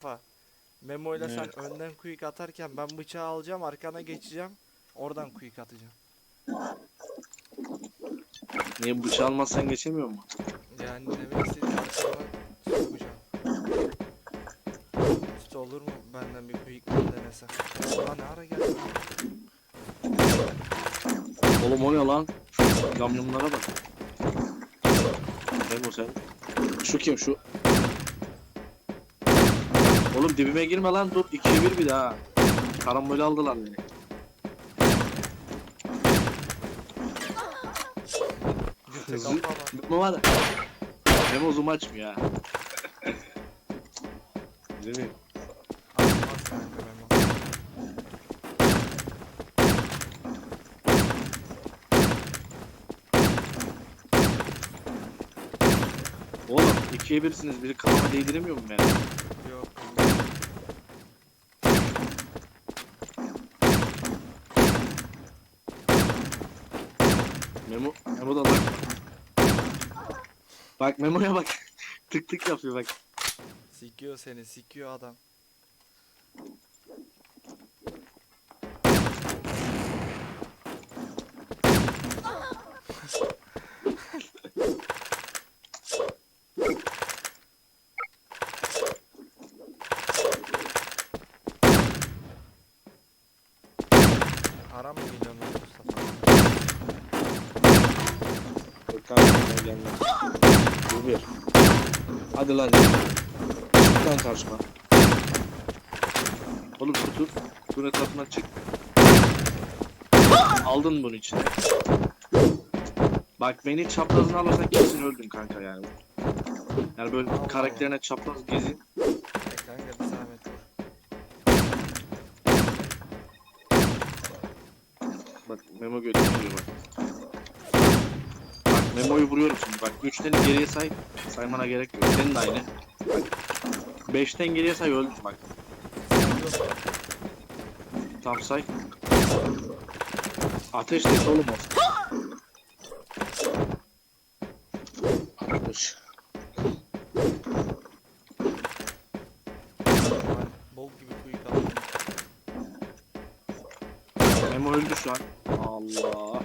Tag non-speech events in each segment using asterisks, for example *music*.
Mustafa. Memo ile sen önden quick atarken ben bıçağı alacağım arkana geçeceğim. Oradan quick atacağım. Niye bıçağı almazsan geçemiyor mu? Yani demek istediğim arkadan sokacağım. Üstü olur mu benden bir quick denese? Ulan ne ara geldi? Oğlum o ne lan? Şu Kamyonlara bak. Memo sen. Şu kim şu? Oğlum dibime girme lan dur. 2'ye 1 bir daha. Karambol aldılar beni. Hızlı. kafa var. Memo zoom açmıyor ha. Değil mi? Oğlum 2'ye 1'siniz. Biri kafama değdiremiyor mu yani? Yok. Memo, da bak. Bak Memo'ya bak. *laughs* tık tık yapıyor bak. Sikiyor seni sikiyor adam. Haram mı geliyor lan Mustafa? Kanka gelmez. Bu bir. Hadi lan. Lan karşıma. Oğlum tutur. Tur etrafından çık. Aldın bunu içine. Bak beni çaprazına alırsan kesin öldün kanka yani. Yani böyle Allah karakterine çapraz gezin. Kanka bir zahmet vur. Bak Memo götürüyor bak. Memo'yu vuruyorum şimdi. Bak 3'ten geriye say. Saymana gerek yok. Senin de aynı. Bak. 5'ten geriye say öldün bak. Tam say. Ateş de oğlum o. 60. Var, Bol gibi quick aldım. Memo öldü şu an. Allah.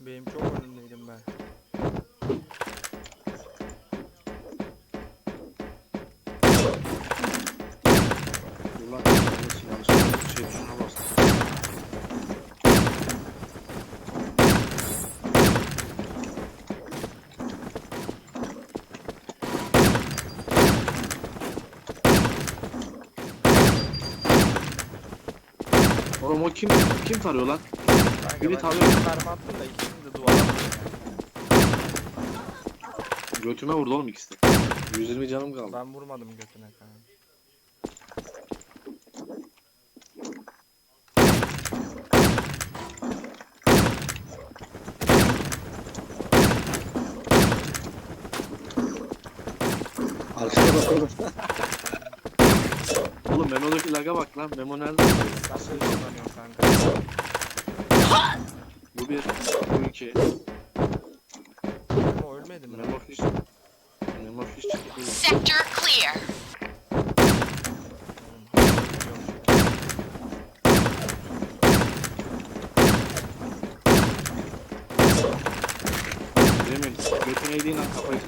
Benim çok önündeydim O kim kim tarıyor lan? Kanka Biri ben tanıyor. iki mermi attım da ikisini de duvara attım yani. Götüme vurdu oğlum ikisi de. 120 canım kaldı. Ben vurmadım götüne kanka. Arkada bak oğlum. *laughs* laga bak lan. Memo nerede? Sen de kullanıyorsun kanka. Bu bir, bu iki. Ama ölmedi mi? Memo fiş. Memo fiş çıktı. Sector clear. Demin götüne eğdiğin an kafayı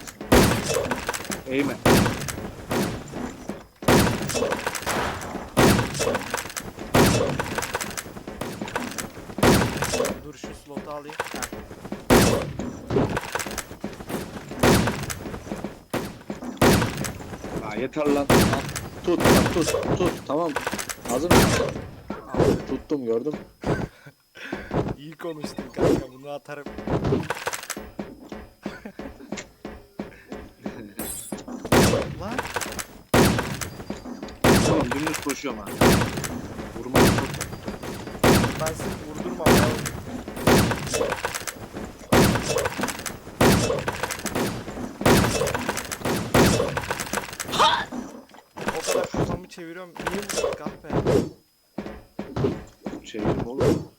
Eğme. Dur şu slotu alayım. Ha yeter lan. Tut tut tut tamam. Hazır mısın? Tuttum gördün mü? *laughs* İyi konuştun kanka bunu atarım. Lan Tamam dümdüz koşuyorum ha. Vurmak çok. ben seni vurdurmam ya. O kadar kafamı çeviriyorum. Niye vurdun kahpe? Çevirim oğlum.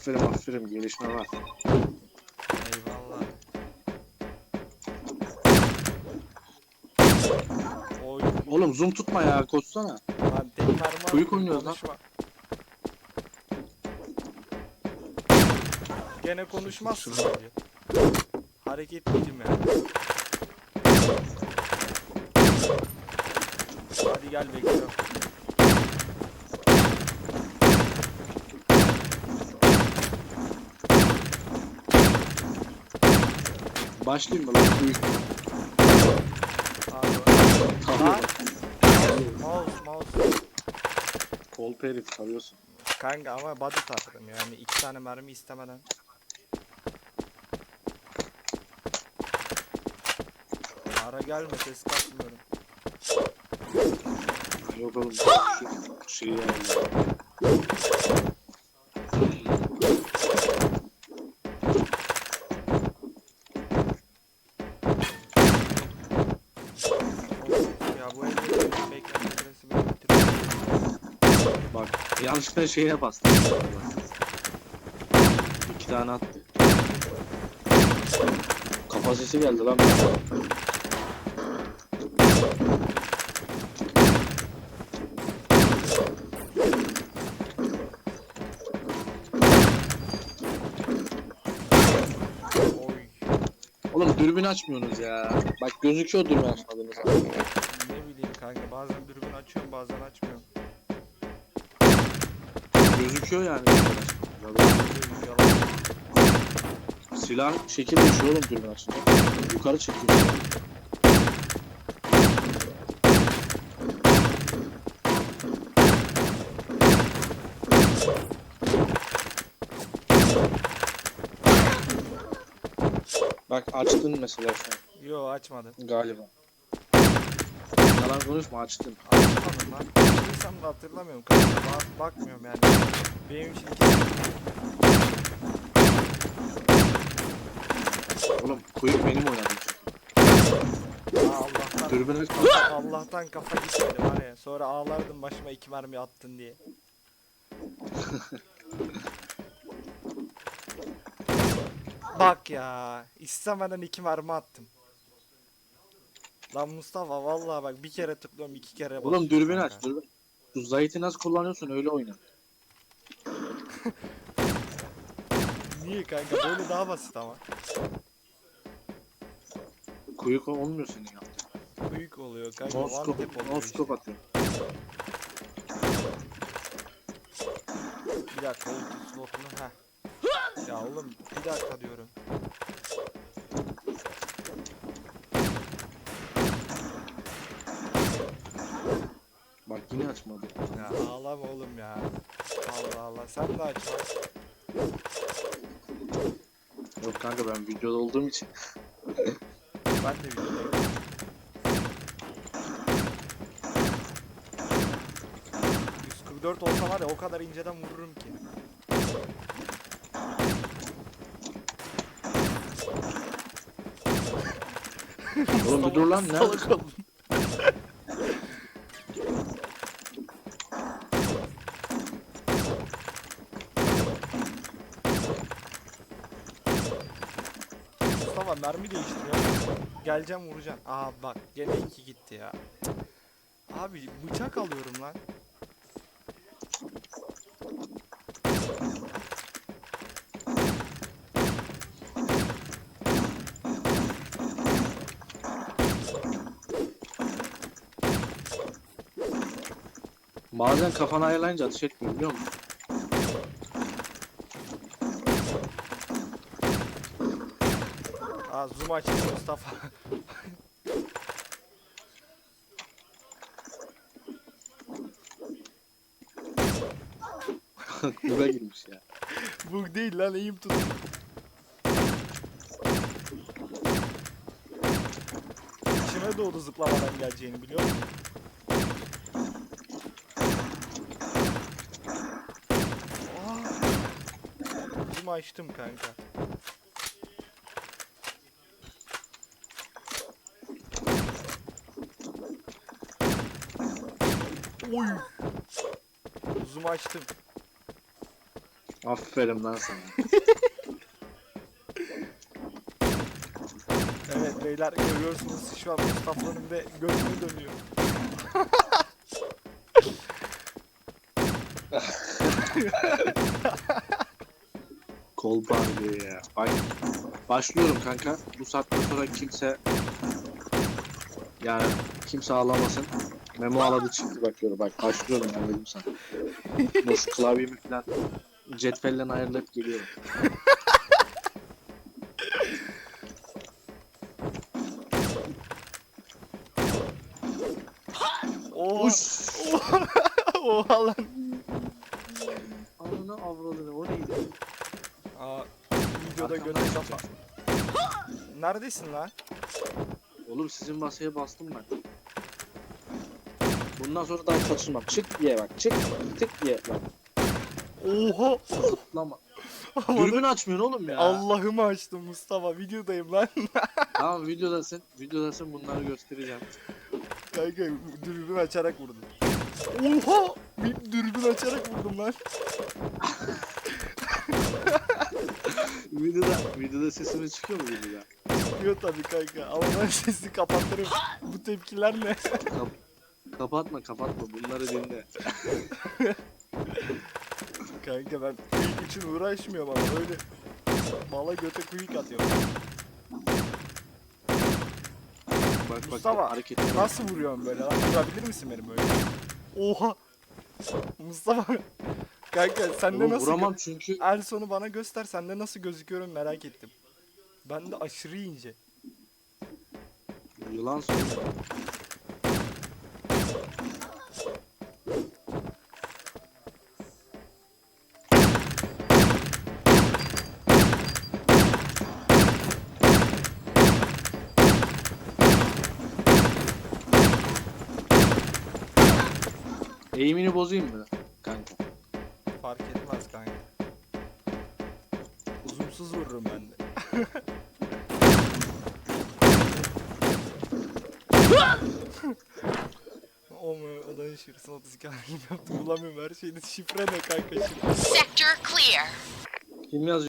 Aferin aferin gelişme var. Eyvallah. Oy Oğlum zoom tutma ya koşsana. lan tek mermi Kuyuk oynuyoruz lan. konuşma. Gene konuşmazsın bence. Hareketliyim yani. Hadi gel bekliyorum. Başlayayım mı lan? Büyük. Tabii. Lan. Mouse mouse. Kolpa herif tarıyorsun. Kanka ama body taktım yani iki tane mermi istemeden. Ara gelme ses kasmıyorum. Yok oğlum. Şu şeyi yani. Ya bu evde bekleme süresi beni bitiriyor. Bak yanlışlıkla şeye bastım. İki tane attı. Kafa sesi geldi lan. Oğlum dürbün açmıyorsunuz ya. Bak gözüküyor dürbün açmadığınız abi. Ne bileyim kanka bazen dürbün açıyorum bazen açmıyorum. Gözüküyor yani. Silah şekil düşüyor oğlum açınca. Yukarı çekiyor. Bak açtın mesela şu an Yo açmadım. galiba. Yalan konuşma açtın. Açmadım lan. Açtıysam da hatırlamıyorum kanka. Bak, bakmıyorum yani. Benim için Oğlum kuyruk benim oynadım çünkü. Aa, Allah'tan Dürbün açma. Allah'tan kafa gitmedi var ya. Sonra ağlardım başıma iki mermi attın diye. *laughs* Bak ya. istemeden iki mermi attım. Lan Mustafa vallahi bak bir kere tıklıyorum iki kere Oğlum basıyorum dürbün kanka. aç dürbün. Şu zayıfı nasıl kullanıyorsun öyle oyna. *laughs* Niye kanka böyle daha basit ama. Kuyruk olmuyor senin yaptığın. Büyük oluyor kanka. One Noskop, tap oluyor atıyor. Bir dakika ulti slotunu ha. Ya oğlum bir dakika diyorum. Yine açmadı. Ya ağlama oğlum ya. Allah Allah sen de açma. Yok kanka ben videoda olduğum için. Ben de videodayım. ...144 olsa var ya o kadar inceden vururum ki. Oğlum bir dur lan *laughs* ne? Salak oldum. Mustafa mermi değiştiriyor. Geleceğim vuracağım. Aa bak gene iki gitti ya. Abi bıçak alıyorum lan. Bazen kafana ayarlayınca ateş etmiyor biliyor musun? Aa zoom açtı Mustafa. *laughs* Buga girmiş ya. Bu değil lan eğim tut. İçime doğdu zıplamadan geleceğini biliyor musun? Aa! Zoom açtım kanka. Oy. Zoom açtım. Aferin lan sana. Evet beyler görüyorsunuz şu an Mustafa'nın ve gözünü dönüyor. Kolpa diyor ya. Bak başlıyorum kanka. Bu saatten sonra kimse yani kimse ağlamasın. Memo ağladı çıktı bakıyorum. Bak başlıyorum ben dedim sana. Şu klavyemi falan cetvelle ayarlayıp geliyorum. Oha. Uş! *laughs* Oha lan. Ananı avradını o neydi? Aa, videoda Arkamdan kafa. Neredesin lan? Oğlum sizin masaya bastım ben. Bundan sonra daha kaçırmam. Çık diye bak. Çık. Tık diye bak. Oha. Zıplama. Dürbün açmıyorsun oğlum ya. Allah'ımı açtım Mustafa. Videodayım lan. *laughs* Tamam videodasın. Videodasın bunları göstereceğim. Kanka dürbün açarak vurdum. Oha! Bir dürbün açarak vurdum lan. Videoda, videoda sesimi çıkıyor mu videoda? Çıkıyor tabii kanka ama ben sesi kapatırım. Bu tepkiler ne? Kap- kapatma kapatma bunları dinle. *laughs* Kanka ben quick için uğraşmıyorum ama öyle mala göte quick atıyorum. Bak bak Mustafa, hareketler. Nasıl vuruyorsun böyle lan? Vurabilir misin benim böyle? Oha! Mustafa Kanka sende Oğlum nasıl vuramam çünkü El sonu bana göster sende nasıl gözüküyorum merak ettim. Ben de aşırı ince. yılan sonu. Eğimini bozayım mı kanka? Fark etmez kanka. Uzumsuz vururum ben de. *laughs* O mu? Odanın şifresini 32 halim yaptım. Bulamıyorum her şeyin şifre ne kanka şifre. Sector clear. Kim yazıyor?